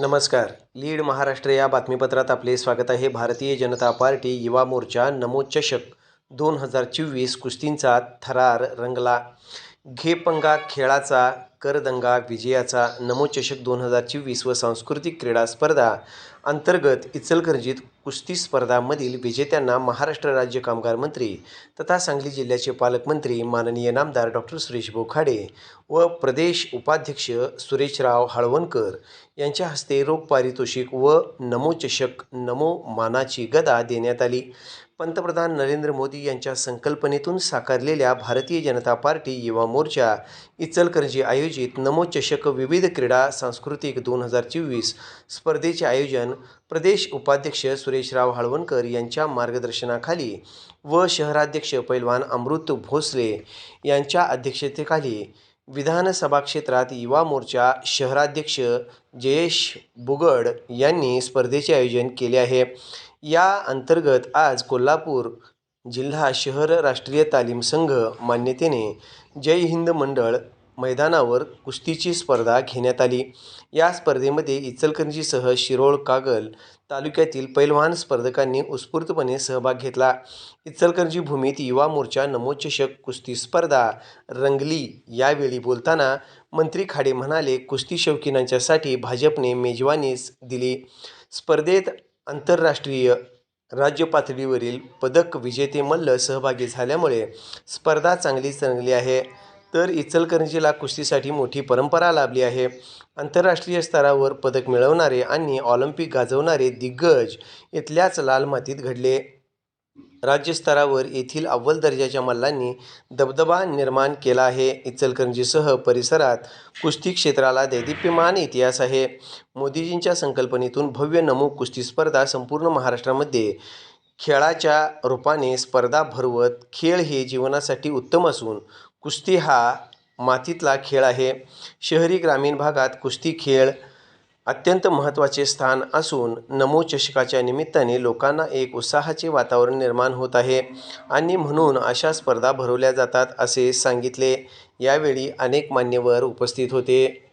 नमस्कार. लीड महाराष्ट्र या बातमीपत्रात आपले स्वागत आहे. भारतीय जनता पार्टी युवा मोर्चा नमोचषक दोन हजार चोवीस कुस्तींचा थरार रंगला. घेपंगा खेळाचा करदंगा विजयाचा नमोचषक दोन हजार चोवीस व सांस्कृतिक क्रीडा स्पर्धा अंतर्गत इचलकरंजीत कुस्ती स्पर्धामधील विजेत्यांना महाराष्ट्र राज्य कामगार मंत्री तथा सांगली जिल्ह्याचे पालकमंत्री माननीय नामदार डॉक्टर सुरेश बोखाडे व प्रदेश उपाध्यक्ष सुरेशराव हळवणकर यांच्या हस्ते रोख पारितोषिक व नमोचषक नमो मानाची गदा देण्यात आली. पंतप्रधान नरेंद्र मोदी यांच्या संकल्पनेतून साकारलेल्या भारतीय जनता पार्टी युवा मोर्चा इचलकरंजी आयोजित आयोजित नमोचषक विविध क्रीडा सांस्कृतिक दोन हजार चोवीस स्पर्धेचे आयोजन प्रदेश उपाध्यक्ष सुरेशराव हळवणकर यांच्या मार्गदर्शनाखाली व शहराध्यक्ष पैलवान अमृत भोसले यांच्या अध्यक्षतेखाली विधानसभा क्षेत्रात युवा मोर्चा शहराध्यक्ष जयेश बुगड यांनी स्पर्धेचे आयोजन केले आहे. या अंतर्गत आज कोल्हापूर जिल्हा शहर राष्ट्रीय तालीम संघ मान्यतेने जय हिंद मंडळ मैदानावर कुस्तीची स्पर्धा घेण्यात आली. या स्पर्धेमध्ये इचलकरंजीसह शिरोळ कागल तालुक्यातील पैलवान स्पर्धकांनी उत्स्फूर्तपणे सहभाग घेतला. इचलकरंजी भूमीत युवा मोर्चा नमोचषक कुस्ती स्पर्धा रंगली यावेळी बोलताना मंत्री खाडे म्हणाले कुस्ती शौकीनांच्यासाठी भाजपने मेजवानीच दिली. स्पर्धेत आंतरराष्ट्रीय राज्य पातळीवरील पदक विजेते मल्ल सहभागी झाल्यामुळे स्पर्धा चांगलीच रंगली आहे. तर इचलकरंजीला कुस्तीसाठी मोठी परंपरा लाभली आहे. आंतरराष्ट्रीय स्तरावर पदक मिळवणारे आणि ऑलिम्पिक गाजवणारे दिग्गज इथल्याच लाल मातीत घडले. राज्यस्तरावर येथील अव्वल दर्जाच्या मल्लांनी दबदबा निर्माण केला आहे. इचलकरंजीसह परिसरात कुस्ती क्षेत्राला दैदिप्यमान इतिहास आहे. मोदीजींच्या संकल्पनेतून भव्य नमो कुस्ती स्पर्धा संपूर्ण महाराष्ट्रामध्ये खेळाच्या रूपाने स्पर्धा भरवत खेळ हे जीवनासाठी उत्तम असून कुस्ती हा मातीतला खेळ आहे. शहरी ग्रामीण भागात कुस्ती खेळ अत्यंत महत्त्वाचे स्थान असून नमो चषकाच्या निमित्ताने लोकांना एक उत्साहाचे वातावरण निर्माण होत आहे आणि म्हणून अशा स्पर्धा भरवल्या जातात असे सांगितले. यावेळी अनेक मान्यवर उपस्थित होते.